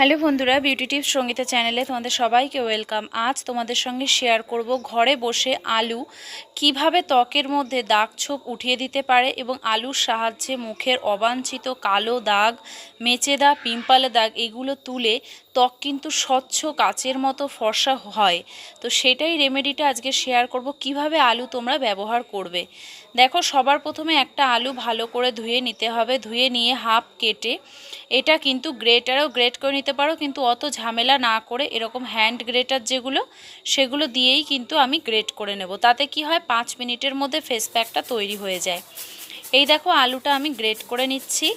Hello বন্ধুরা beauty tips Sangeeta চ্যানেলে তোমাদের সবাইকে ওয়েলকাম। আজ তোমাদের সঙ্গে শেয়ার করব ঘরে বসে আলু কীভাবে ত্বকের মধ্যে দাগ ছোপ উঠিয়ে দিতে পারে এবং আলুর সাহায্যে মুখের অবাঞ্ছিত কালো দাগ, মেচে দাগ, পিম্পালে দাগ এগুলো তুলে ত্বক কিন্তু স্বচ্ছ কাচের মতো ফর্সা হয়। তো সেটাই রেমেডিটা আজকে শেয়ার করব, কীভাবে আলু তোমরা ব্যবহার করবে। দেখো, সবার প্রথমে একটা আলু ভালো করে ধুয়ে নিতে হবে, ধুয়ে নিয়ে হাফ কেটে। এটা কিন্তু গ্রেটারও গ্রেট করে নিতে পারো, কিন্তু অত ঝামেলা না করে এরকম হ্যান্ড গ্রেটার যেগুলো, সেগুলো দিয়েই কিন্তু আমি গ্রেট করে নেব। তাতে কি হয়, পাঁচ মিনিটের মধ্যে ফেস প্যাকটা তৈরি হয়ে যায়। এই দেখো, আলুটা আমি গ্রেট করে নিচ্ছি।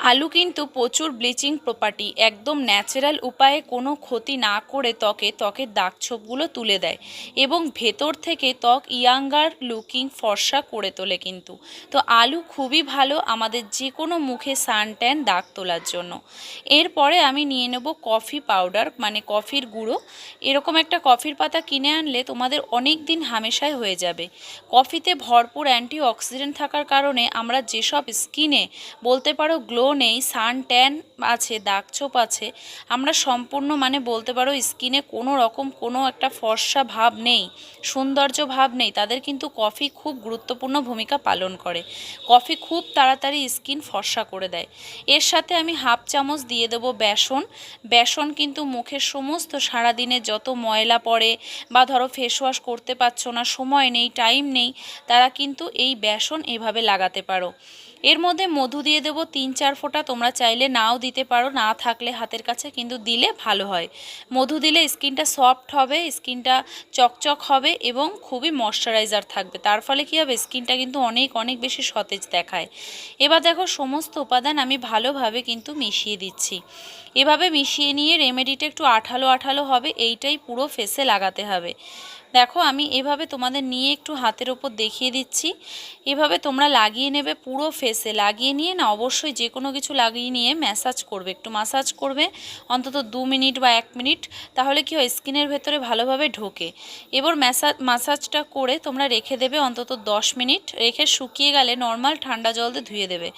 আলু কিন্তু প্রচুর ব্লিচিং প্রপার্টি একদম ন্যাচারাল উপায়ে কোনো ক্ষতি না করে ত্বকে ত্বকের দাগ ছোপগুলো তুলে দেয় এবং ভেতর থেকে ত্বক ইয়াঙ্গার লুকিং ফর্সা করে তোলে কিন্তু। তো আলু খুবই ভালো আমাদের যে কোনো মুখে সান ট্যান দাগ তোলার জন্য। এরপরে আমি নিয়ে নেব কফি পাউডার মানে কফির গুঁড়ো। এরকম একটা কফির পাতা কিনে আনলে তোমাদের অনেক দিন হামেশায় হয়ে যাবে। কফিতে ভরপুর অ্যান্টি অক্সিডেন্ট থাকার কারণে আমরা যেসব স্কিনে বলতে পারো গ্লো নেই, সান ট্যান আছে, দাগ ছোপ আছে, আমরা সম্পূর্ণ মানে বলতে পারো স্কিনে কোনো রকম কোনো একটা ফর্সা ভাব নেই, সৌন্দর্য ভাব নেই, তাদের কিন্তু কফি খুব গুরুত্বপূর্ণ ভূমিকা পালন করে। কফি খুব তাড়াতাড়ি স্কিন ফর্সা করে দেয়। এর সাথে আমি হাফ চামচ দিয়ে দেবো বেসন। বেসন কিন্তু মুখের সমস্ত সারাদিনে যত ময়লা পড়ে বা ধরো ফেস ওয়াশ করতে পারছ না, সময় নেই টাইম নেই, তারা কিন্তু এই বেসন এভাবে লাগাতে পারো। এর মধ্যে মধু দিয়ে দেবো তিন চার ফোঁটা। তোমরা চাইলে নাও দিতে পারো, না থাকলে হাতের কাছে, কিন্তু দিলে ভালো হয়। মধু দিলে স্কিনটা সফট হবে, স্কিনটা চকচক হবে এবং খুবই ময়শ্চারাইজার থাকবে। তার ফলে কী হবে? স্কিনটা কিন্তু অনেক অনেক বেশি সতেজ দেখায়। এবার দেখো, সমস্ত উপাদান আমি ভালোভাবে কিন্তু মিশিয়ে দিচ্ছি। এভাবে মিশিয়ে নিয়ে রেমেডিটা একটু আঠালো আঠালো হবে, এইটাই পুরো ফেসে লাগাতে হবে। দেখো, আমি এভাবে তোমাদের নিয়ে একটু হাতের ওপর দেখিয়ে দিচ্ছি। এভাবে তোমরা লাগিয়ে নেবে পুরো ফেসে লাগিয়ে নিয়ে না, অবশ্যই যে কোনো কিছু লাগিয়ে নিয়ে ম্যাসাজ করবে। একটু ম্যাসাজ করবে, অন্তত দু মিনিট বা এক মিনিট, তাহলে কি হয় স্কিনের ভেতরে ভালোভাবে ঢোকে। এবার ম্যাসাজ ম্যাসাজটা করে তোমরা রেখে দেবে অন্তত দশ মিনিট। রেখে শুকিয়ে গেলে নর্মাল ঠান্ডা জল দিয়ে ধুয়ে দেবে।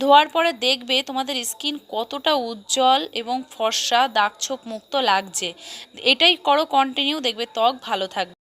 ধোয়ার পরে দেখবে তোমাদের স্কিন কতটা উজ্জ্বল এবং ফর্সা, দাগ ছোপ মুক্ত লাগছে। এটাই করো কন্টিনিউ দেখবে ত্বক ভালো থাকবে।